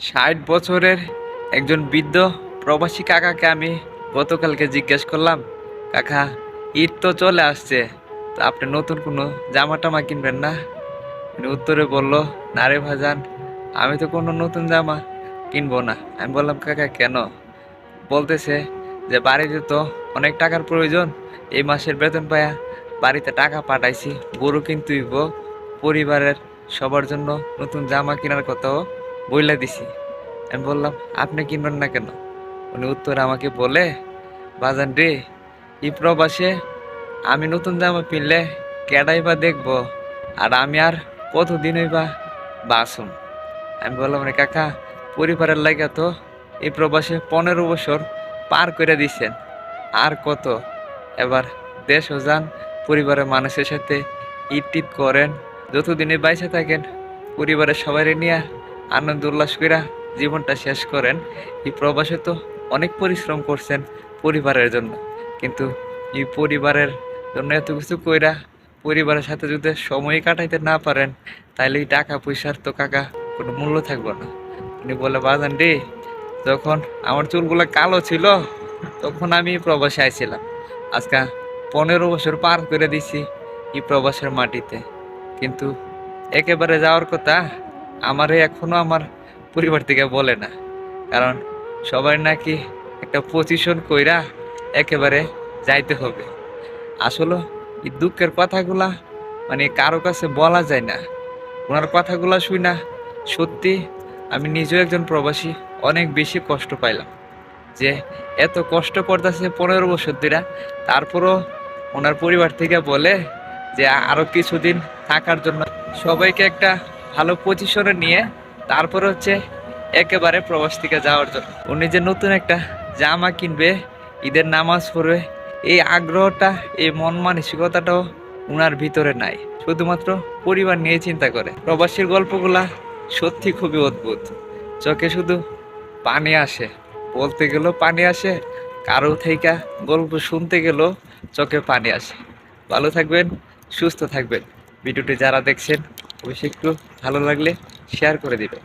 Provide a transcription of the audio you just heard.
ষাট বছরের একজন বৃদ্ধ প্রবাসী কাকাকে আমি গতকালকে জিজ্ঞেস করলাম, কাকা, ঈদ তো চলে আসছে, তো আপনি নতুন কোনো জামা টামা কিনবেন না? উত্তরে বলল, না রে ভাজান আমি তো কোনো নতুন জামা কিনবো না। আমি বললাম, কাকা, কেন? বলতেছে যে, বাড়িতে তো অনেক টাকার প্রয়োজন, এই মাসের বেতন পায়া বাড়িতে টাকা পাঠাইছি, গরু কিন্তু পরিবারের সবার জন্য নতুন জামা কেনার কথাও বইলা দিছি। আমি বললাম, আপনি কিনবেন না কেন? উনি উত্তর আমাকে বলে, বাজান রে, এই প্রবাসে আমি নতুন জামা কিনলে কেডাই বা দেখব, আর আমি আর কতদিনই বা বাসুম আমি বললাম রে কাকা, পরিবারের লাগে তো এই প্রবাসে পনেরো বছর পার করে দিছেন, আর কত? এবার দেশও যান পরিবারের মানুষের সাথে টিদ করেন যতদিনে বাইসে থাকেন, পরিবারের সবাই নিয়ে আনন্দ উল্লাস কইরা জীবনটা শেষ করেন। এই প্রবাসে তো অনেক পরিশ্রম করছেন পরিবারের জন্য। কিন্তু এই পরিবারের জন্য এত কিছু কইরা পরিবারের সাথে যদি সময় কাটাইতে না পারেন তাহলে এই টাকা পয়সার তো কাকা কোনো মূল্য থাকব না। উনি বলে, বাজান রে, যখন আমার চুলগুলো কালো ছিল, তখন আমি প্রবাসে আইছিলাম। আজকে পনেরো বছর পার করে দিছি এই প্রবাসের মাটিতে। কিন্তু একেবারে যাওয়ার কথা আমারে এখনও আমার পরিবার থেকে বলে না। কারণ সবাই নাকি একটা পজিশন কইরা একেবারে যাইতে হবে। আসলে এই দুঃখের কথাগুলা মানে কারও কাছে বলা যায় না। ওনার কথাগুলা শুই না। সত্যি আমি নিজেও একজন প্রবাসী, অনেক বেশি কষ্ট পাইলাম। যে এত কষ্ট করতেছে পনেরো বছর দিরা তারপরও ওনার পরিবার থেকে বলে যে আরও কিছুদিন থাকার জন্য সবাইকে একটা ভালো পজিশনে নিয়ে তারপরে হচ্ছে একেবারে প্রবাস থেকে যাওয়ার জন্য। উনি যে নতুন একটা জামা কিনবে, ঈদের নামাজ পড়বে, এই আগ্রহটা, এই মন মানসিকতাটাও উনার ভিতরে নাই। শুধুমাত্র পরিবার নিয়ে চিন্তা করে। প্রবাসীর গল্পগুলা সত্যি খুবই অদ্ভুত। চোখে শুধু পানি আসে। বলতে গেলেও পানি আসে, কারও থেকে গল্প শুনতে গেলেও চোখে পানি আসে। ভালো থাকবেন, সুস্থ থাকবেন। ভিডিওটি যারা দেখছেন অবশ্যই একটু ভালো লাগলে শেয়ার করে দিবেন